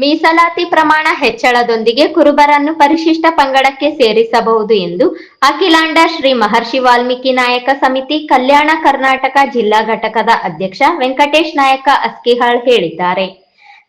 ಮೀಸಲಾತಿ ಪ್ರಮಾಣ ಹೆಚ್ಚಳದೊಂದಿಗೆ ಕುರುಬರನ್ನು ಪರಿಶಿಷ್ಟ ಪಂಗಡಕ್ಕೆ ಸೇರಿಸಬಹುದು ಎಂದು ಅಖಿಲಾಂಡ ಶ್ರೀ ಮಹರ್ಷಿ ವಾಲ್ಮೀಕಿ ನಾಯಕ ಸಮಿತಿ ಕಲ್ಯಾಣ ಕರ್ನಾಟಕ ಜಿಲ್ಲಾ ಘಟಕದ ಅಧ್ಯಕ್ಷ ವೆಂಕಟೇಶ್ ನಾಯಕ ಅಸ್ಕಿಹಾಳ್ ಹೇಳಿದ್ದಾರೆ.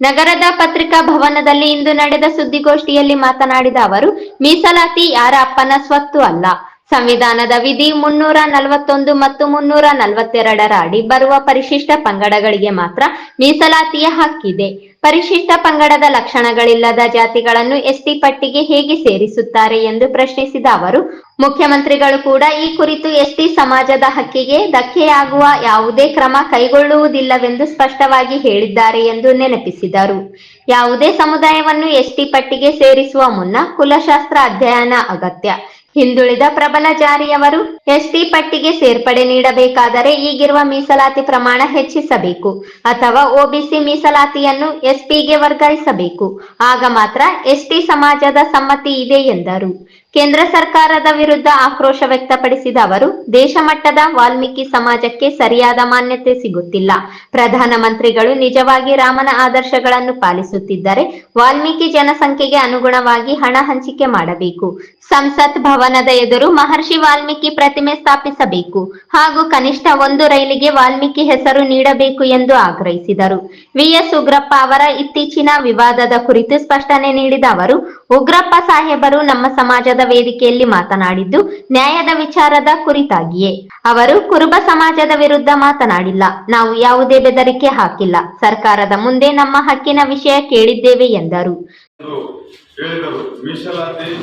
ನಗರದ ಪತ್ರಿಕಾ ಭವನದಲ್ಲಿ ಇಂದು ನಡೆದ ಸುದ್ದಿಗೋಷ್ಠಿಯಲ್ಲಿ ಮಾತನಾಡಿದ ಅವರು, ಮೀಸಲಾತಿ ಯಾರ ಅಪ್ಪನ ಸ್ವತ್ತು ಅಲ್ಲ. ಸಂವಿಧಾನದ ವಿಧಿ ಮುನ್ನೂರ ನಲವತ್ತೊಂದು ಮತ್ತು ಮುನ್ನೂರ ನಲವತ್ತೆರಡರ ಅಡಿ ಬರುವ ಪರಿಶಿಷ್ಟ ಪಂಗಡಗಳಿಗೆ ಮಾತ್ರ ಮೀಸಲಾತಿಯ ಹಕ್ಕಿದೆ. ಪರಿಶಿಷ್ಟ ಪಂಗಡದ ಲಕ್ಷಣಗಳಿಲ್ಲದ ಜಾತಿಗಳನ್ನು ಎಸ್ಟಿ ಪಟ್ಟಿಗೆ ಹೇಗೆ ಸೇರಿಸುತ್ತಾರೆ ಎಂದು ಪ್ರಶ್ನಿಸಿದ ಅವರು, ಮುಖ್ಯಮಂತ್ರಿಗಳು ಕೂಡ ಈ ಕುರಿತು ಎಸ್ಟಿ ಸಮಾಜದ ಹಕ್ಕಿಗೆ ಧಕ್ಕೆಯಾಗುವ ಯಾವುದೇ ಕ್ರಮ ಕೈಗೊಳ್ಳುವುದಿಲ್ಲವೆಂದು ಸ್ಪಷ್ಟವಾಗಿ ಹೇಳಿದ್ದಾರೆ ಎಂದು ನೆನಪಿಸಿದರು. ಯಾವುದೇ ಸಮುದಾಯವನ್ನು ಎಸ್ಟಿ ಪಟ್ಟಿಗೆ ಸೇರಿಸುವ ಮುನ್ನ ಕುಲಶಾಸ್ತ್ರ ಅಧ್ಯಯನ ಅಗತ್ಯ. ಹಿಂದುಳಿದ ಪ್ರಬಲ ಜಾರಿಯವರು ಎಸ್ಟಿ ಪಟ್ಟಿಗೆ ಸೇರ್ಪಡೆ ನೀಡಬೇಕಾದರೆ ಈಗಿರುವ ಮೀಸಲಾತಿ ಪ್ರಮಾಣ ಹೆಚ್ಚಿಸಬೇಕು ಅಥವಾ ಒಬಿಸಿ ಮೀಸಲಾತಿಯನ್ನು ಎಸ್ಪಿಗೆ ವರ್ಗಾಯಿಸಬೇಕು. ಆಗ ಮಾತ್ರ ಎಸ್ಟಿ ಸಮಾಜದ ಸಮ್ಮತಿ ಇದೆ ಎಂದರು. ಕೇಂದ್ರ ಸರ್ಕಾರದ ವಿರುದ್ಧ ಆಕ್ರೋಶ ವ್ಯಕ್ತಪಡಿಸಿದ ಅವರು, ದೇಶ ಮಟ್ಟದ ವಾಲ್ಮೀಕಿ ಸಮಾಜಕ್ಕೆ ಸರಿಯಾದ ಮಾನ್ಯತೆ ಸಿಗುತ್ತಿಲ್ಲ. ಪ್ರಧಾನಮಂತ್ರಿಗಳು ನಿಜವಾಗಿ ರಾಮನ ಆದರ್ಶಗಳನ್ನು ಪಾಲಿಸುತ್ತಿದ್ದರೆ, ವಾಲ್ಮೀಕಿ ಜನಸಂಖ್ಯೆಗೆ ಅನುಗುಣವಾಗಿ ಹಣ ಹಂಚಿಕೆ ಮಾಡಬೇಕು. ಸಂಸತ್ ಭವನದ ಎದುರು ಮಹರ್ಷಿ ವಾಲ್ಮೀಕಿ ಪ್ರತಿಮೆ ಸ್ಥಾಪಿಸಬೇಕು. ಹಾಗೂ ಕನಿಷ್ಠ ಒಂದು ರೈಲಿಗೆ ವಾಲ್ಮೀಕಿ ಹೆಸರು ನೀಡಬೇಕು ಎಂದು ಆಗ್ರಹಿಸಿದರು. ವಿಎಸ್ ಉಗ್ರಪ್ಪ ಅವರ ಇತ್ತೀಚಿನ ವಿವಾದದ ಕುರಿತು ಸ್ಪಷ್ಟನೆ ನೀಡಿದ ಅವರು, ಉಗ್ರಪ್ಪ ಸಾಹೇಬರು ನಮ್ಮ ಸಮಾಜದ ವೇದಿಕೆಯಲ್ಲಿ ಮಾತನಾಡಿದ್ದು, ನ್ಯಾಯದ ವಿಚಾರದ ಕುರಿತಾಗಿಯೇ. ಅವರು ಕುರುಬ ಸಮಾಜದ ವಿರುದ್ಧ ಮಾತನಾಡಿಲ್ಲ. ನಾವು ಯಾವುದೇ ಬೆದರಿಕೆ ಹಾಕಿಲ್ಲ. ಸರ್ಕಾರದ ಮುಂದೆ ನಮ್ಮ ಹಕ್ಕಿನ ವಿಷಯ ಕೇಳಿದ್ದೇವೆ ಎಂದರು.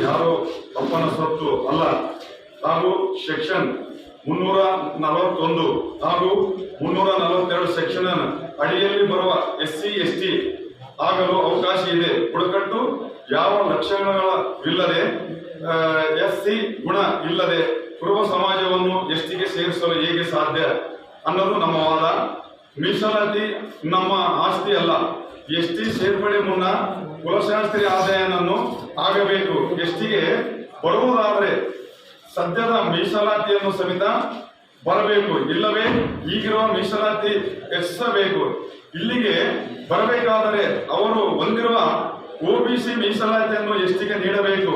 ಯಾರೋ ಸ್ವತ್ತು ಅಲ್ಲ. ಹಾಗೂ ಸೆಕ್ಷನ್ ಮುನ್ನೂರ ನಲವತ್ತೊಂದು ಹಾಗೂ ಮುನ್ನೂರ ನಲವತ್ತೆರಡು ಸೆಕ್ಷನ್ ಅಡಿಯಲ್ಲಿ ಬರುವ ಎಸ್ ಸಿ ಎಸ್ ಟಿ ಆಗಲು ಅವಕಾಶ ಇದೆ. ಬುಡಕಟ್ಟು ಯಾವ ಲಕ್ಷಣಗಳಿಲ್ಲದೆ ಎಸ್ ಸಿ ಗುಣ ಇಲ್ಲದೆ ಕುರುಬ ಸಮಾಜವನ್ನು ಎಸ್ಟಿಗೆ ಸೇರಿಸಲು ಹೇಗೆ ಸಾಧ್ಯ ಅನ್ನೋದು ನಮ್ಮ ವಾದ ಮೀಸಲಾತಿ ನಮ್ಮ ಆಸ್ತಿ ಅಲ್ಲ. ಎಸ್ ಟಿ ಸೇರ್ಪಡೆ ಮುನ್ನ ಕುಲಶಾಸ್ತ್ರಿ ಆದಾಯನನ್ನು ಆಗಬೇಕು ಎಸ್ ಟಿಗೆ ಬರುವುದಾದರೆ ಸದ್ಯದ ಮೀಸಲಾತಿಯನ್ನು ಸಮೇತ ಬರಬೇಕು. ಇಲ್ಲವೇ ಈಗಿರುವ ಮೀಸಲಾತಿ ಹೆಚ್ಚಿಸಬೇಕು ಇಲ್ಲಿಗೆ ಬರಬೇಕಾದರೆ ಅವರು ಹೊಂದಿರುವ ಸಿ ಮೀಸಲಾತಿಯನ್ನು ಎಷ್ಟಿಗೆ ನೀಡಬೇಕು?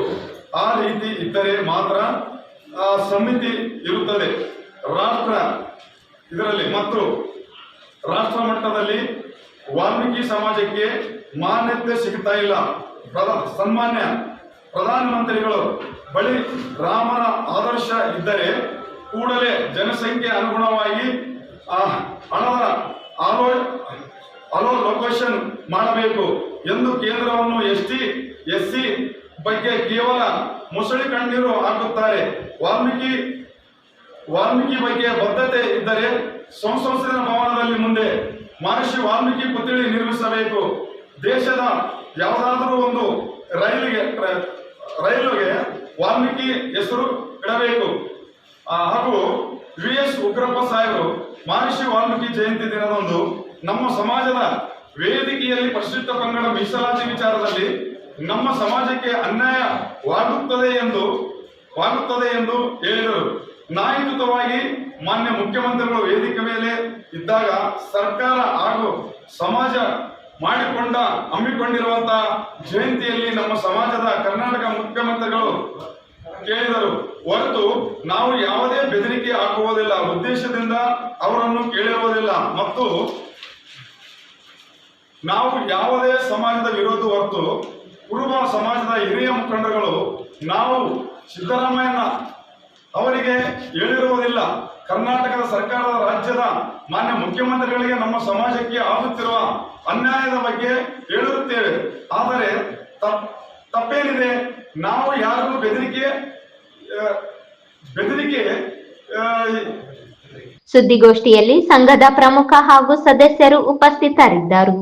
ಆ ರೀತಿ ಇದ್ದರೆ ಮಾತ್ರ, ಆ ಸಮಿತಿ ಇರುತ್ತದೆ. ರಾಷ್ಟ್ರ ಇದರಲ್ಲಿ ಮತ್ತು ರಾಷ್ಟ್ರ ಮಟ್ಟದಲ್ಲಿ ವಾಲ್ಮೀಕಿ ಸಮಾಜಕ್ಕೆ ಮಾನ್ಯತೆ ಸಿಗ್ತಾ ಇಲ್ಲ. ಸನ್ಮಾನ್ಯ ಪ್ರಧಾನಮಂತ್ರಿಗಳು ಬಳಿ ರಾಮನ ಆದರ್ಶ ಇದ್ದರೆ ಕೂಡಲೇ ಜನಸಂಖ್ಯೆ ಅನುಗುಣವಾಗಿ ಹಣದ ಆಲೋ ಅಲೋ ಲೊಕೇಶನ್ ಮಾಡಬೇಕು ಎಂದು ಕೇಂದ್ರವನ್ನು ಎಸ್ ಟಿ, ಎಸ್ ಸಿ ಬಗ್ಗೆ ಕೇವಲ ಮೊಸಳೆ ಕಣ್ಣೀರು ಹಾಕುತ್ತಾರೆ. ವಾಲ್ಮೀಕಿ ವಾಲ್ಮೀಕಿ ಬಗ್ಗೆ ಬದ್ಧತೆ ಇದ್ದರೆ ಸಂಸತ್ತಿನ ಭವನದಲ್ಲಿ ಮುಂದೆ ಮಹರ್ಷಿ ವಾಲ್ಮೀಕಿ ಪುತ್ಥಳಿ ನಿರ್ಮಿಸಬೇಕು. ದೇಶದ ಯಾವುದಾದರೂ ಒಂದು ರೈಲಿಗೆ ರೈಲುಗೆ ವಾಲ್ಮೀಕಿ ಹೆಸರು ಇಡಬೇಕು. ಹಾಗೂ ವಿ ಎಸ್ ಉಗ್ರಪ್ಪ ಸಾಹೇಬರು ಮಹರ್ಷಿ ವಾಲ್ಮೀಕಿ ಜಯಂತಿ ದಿನದಂದು ನಮ್ಮ ಸಮಾಜದ ವೇದಿಕೆಯಲ್ಲಿ ಪರಿಶಿಷ್ಟ ಪಂಗಡ ಮೀಸಲಾತಿ ವಿಚಾರದಲ್ಲಿ ನಮ್ಮ ಸಮಾಜಕ್ಕೆ ಅನ್ಯಾಯವಾಗುತ್ತದೆ ಎಂದು, ವಾಗುತ್ತದೆ ಎಂದು ಹೇಳಿದರು. ನ್ಯಾಯಯುತವಾಗಿ ಮಾನ್ಯ ಮುಖ್ಯಮಂತ್ರಿಗಳು ವೇದಿಕೆ ಮೇಲೆ ಇದ್ದಾಗ ಸರ್ಕಾರ ಹಾಗೂ ಸಮಾಜ ಮಾಡಿಕೊಂಡ ಹಮ್ಮಿಕೊಂಡಿರುವಂತಹ ಜಯಂತಿಯಲ್ಲಿ ನಮ್ಮ ಸಮಾಜದ ಕರ್ನಾಟಕ ಮುಖ್ಯಮಂತ್ರಿಗಳು ಕೇಳಿದರು. ಹೊರತು ನಾವು ಯಾವುದೇ ಬೆದರಿಕೆ ಹಾಕುವುದಿಲ್ಲ, ಉದ್ದೇಶದಿಂದ ಅವರನ್ನು ಕೇಳಿರುವುದಿಲ್ಲ. ಮತ್ತು ನಾವು ಯಾವುದೇ ಸಮಾಜದ ವಿರೋಧ ಹೊರತು ಕುರುಬ ಸಮಾಜದ ಹಿರಿಯ ಮುಖಂಡರುಗಳು, ನಾವು ಸಿದ್ದರಾಮಯ್ಯನ ಅವರಿಗೆ ಹೇಳಿರುವುದಿಲ್ಲ. ಕರ್ನಾಟಕದ ಸರ್ಕಾರದ ರಾಜ್ಯದ ಮಾನ್ಯ ಮುಖ್ಯಮಂತ್ರಿಗಳಿಗೆ ನಮ್ಮ ಸಮಾಜಕ್ಕೆ ಆಗುತ್ತಿರುವ ಅನ್ಯಾಯದ ಬಗ್ಗೆ ಹೇಳುತ್ತೇವೆ. ಆದರೆ ತಪ್ ತಪ್ಪೇನಿದೆ? ನಾವು ಯಾರಿಗೂ ಬೆದರಿಕೆ ಬೆದರಿಕೆ ಸುದ್ದಿಗೋಷ್ಠಿಯಲ್ಲಿ ಸಂಘದ ಪ್ರಮುಖ ಹಾಗೂ ಸದಸ್ಯರು ಉಪಸ್ಥಿತರಿದ್ದರು.